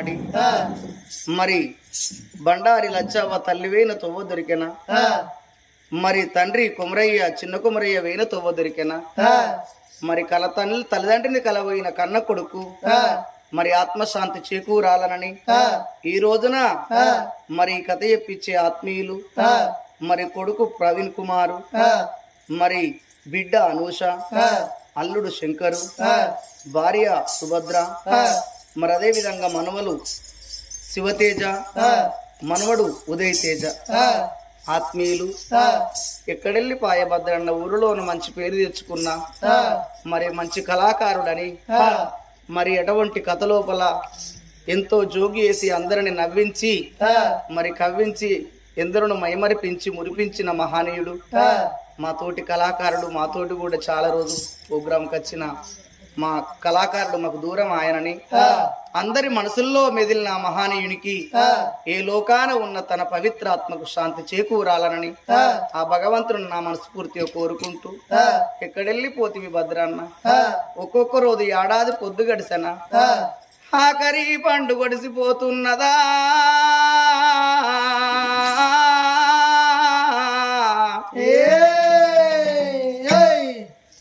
నాడి మరి బండారి లచ్చవ్వ తల్లి వేయిన తొవ్వ దొరికెనా? మరి తండ్రి కుమరయ్య చిన్న కుమరయ్య వేయిన తొవ్వ దొరికెనా? మరి కల తల్లి తల్లిదండ్రిని కలబోయిన కన్న కొడుకు మరి ఆత్మశాంతి చేకూరాలనని ఈ రోజున మరి కథ చెప్పించే ఆత్మీయులు మరి కొడుకు ప్రవీణ్ కుమారు మరి బిడ్డ అనూష అల్లుడు శంకరు భార్య సుభద్ర మరి అదే విధంగా మనవలు శివతేజ మనవడు ఉదయ్ తేజ ఆత్మీయులు ఎక్కడెళ్ళి పాయభద్రన్న ఊరిలోన మంచి పేరు తెచ్చుకున్నా మరి మంచి కళాకారుడని మరి ఎటువంటి కథ లోపల ఎంతో జోగి వేసి అందరిని నవ్వించి మరి కవ్వించి ఎందరును మైమరిపించి మురిపించిన మహనీయుడు. మా తోటి కళాకారుడు మా తోటి కూడా చాలా రోజు ప్రోగ్రాంకి వచ్చిన మా కళాకారుడు మాకు దూరం ఆయనని. అందరి మనసుల్లో మెదిలిన మహానీయునికి ఏ లోకాన ఉన్న తన పవిత్రాత్మకు శాంతి చేకూరాలనని ఆ. భగవంతుని నా మనస్ఫూర్తిగా కోరుకుంటూ ఎక్కడెళ్ళిపోతివి భద్రన్న? ఒక్కొక్క రోజు ఏడాది పొద్దు గడిసనా? ఆఖరి పండు గడిసిపోతున్నదా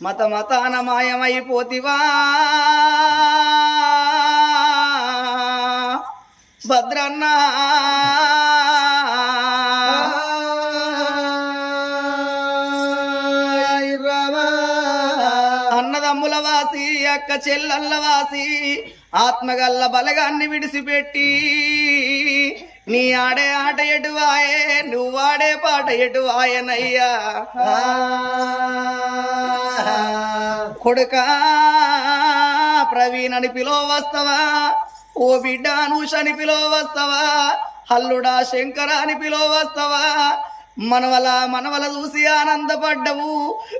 మత మతాన మాయమైపోతివా భద్రన్న? అన్నదమ్ముల వాసి అక్క చెల్లల్ల వాసి ఆత్మగల్ల బలగాన్ని విడిసిపెట్టి నీ ఆడే ఆట ఎటువాయే నువ్వు ఆడే పాట ఎటువాయనయ్యా? కొడుకా ప్రవీణ్ అని పిలో వస్తావా ఓ బిడ్డ అనూష అని పిలో వస్తావా హల్లుడా శంకర అని పిలో వస్తావా మనవల మనవల చూసి ఆనందపడ్డవు.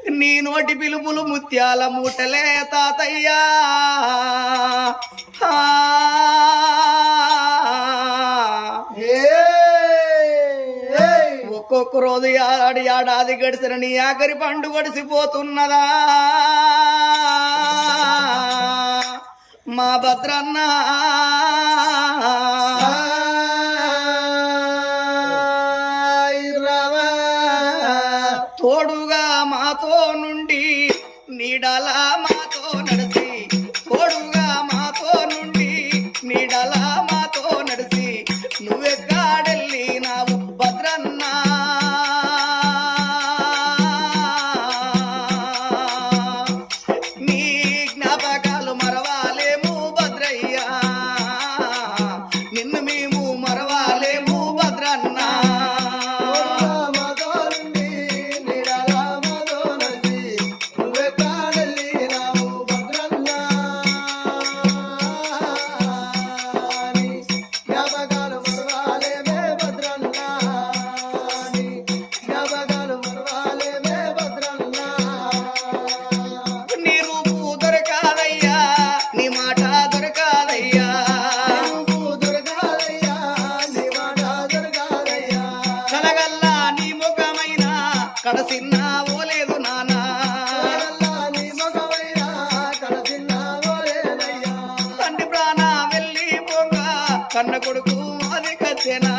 నీ నోటి పిలుపులు ముత్యాల మూటలే తాతయ్యా. రోజు ఆడి ఏడాది గడిచిన నీ ఆఖరి పండు గడిసిపోతున్నదా? మా భద్రన్న. తోడుగా మాతో నుండి నీడలా మాతో నడిచి కన్న కొడుకు అని కథనా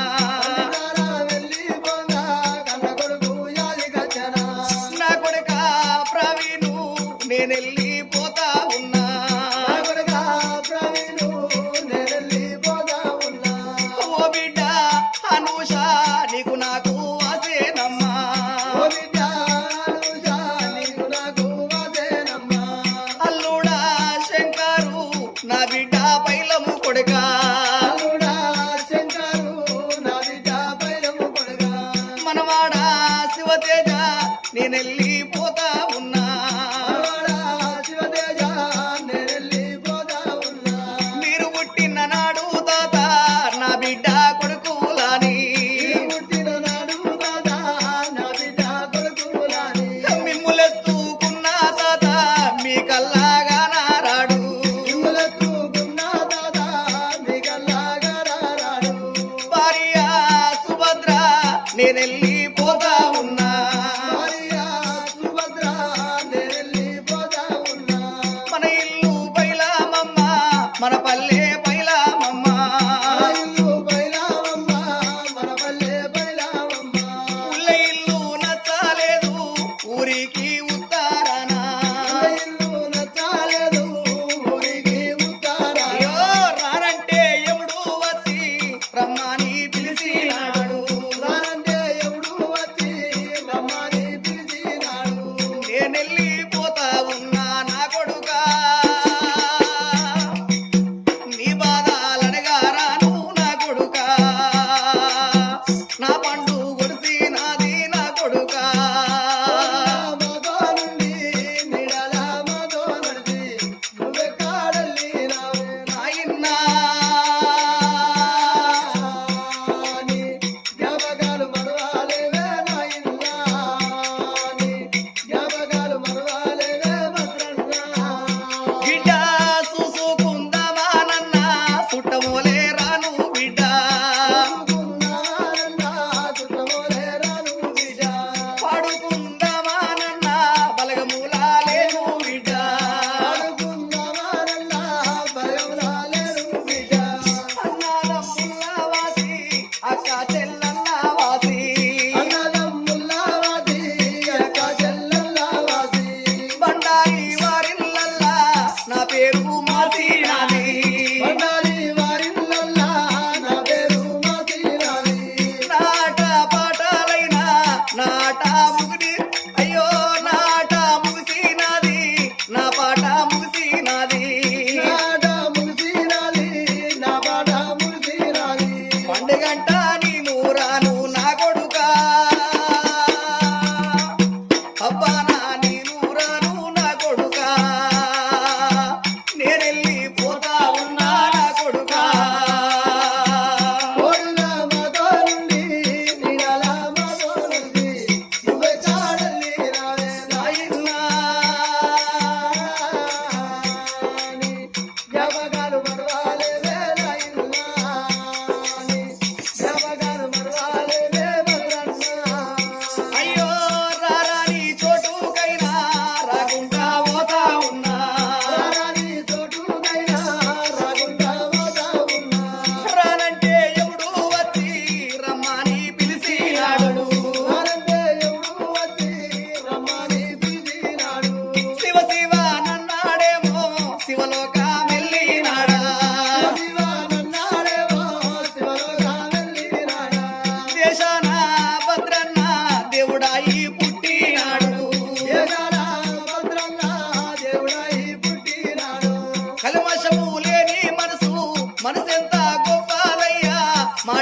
Tell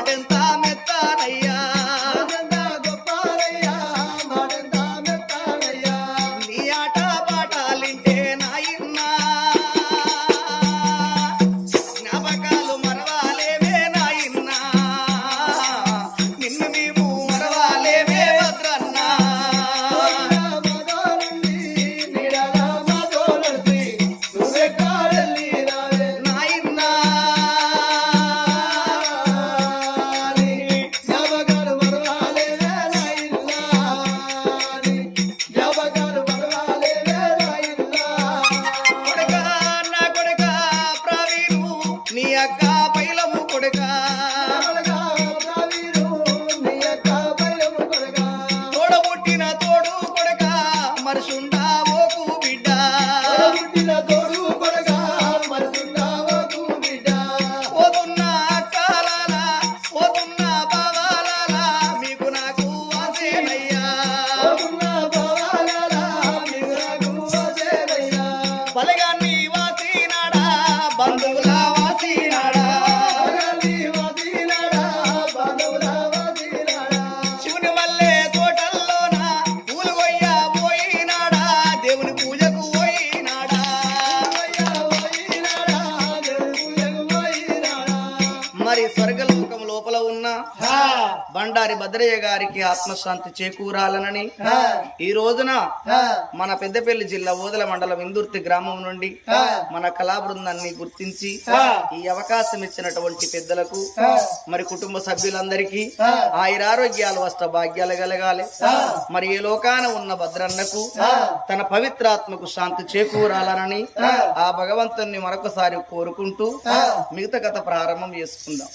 a. కొడుకా when it బండారి భద్రయ్య గారికి ఆత్మశాంతి చేకూరాలనని. ఈ రోజున మన పెద్దపల్లి జిల్లా ఓదల మండలం ఇందుర్తి గ్రామం నుండి మన కళా బృందాన్ని గుర్తించి ఈ అవకాశం ఇచ్చినటువంటి పెద్దలకు మరి కుటుంబ సభ్యులందరికీ ఆయురారోగ్యాలు వస్త భాగ్యాలు కలగాలి. మరి ఏ లోకాన ఉన్న భద్రన్నకు తన పవిత్రాత్మకు శాంతి చేకూరాలనని ఆ. భగవంతుణ్ణి మరొకసారి కోరుకుంటూ మిగతా కథ ప్రారంభం చేసుకుందాం.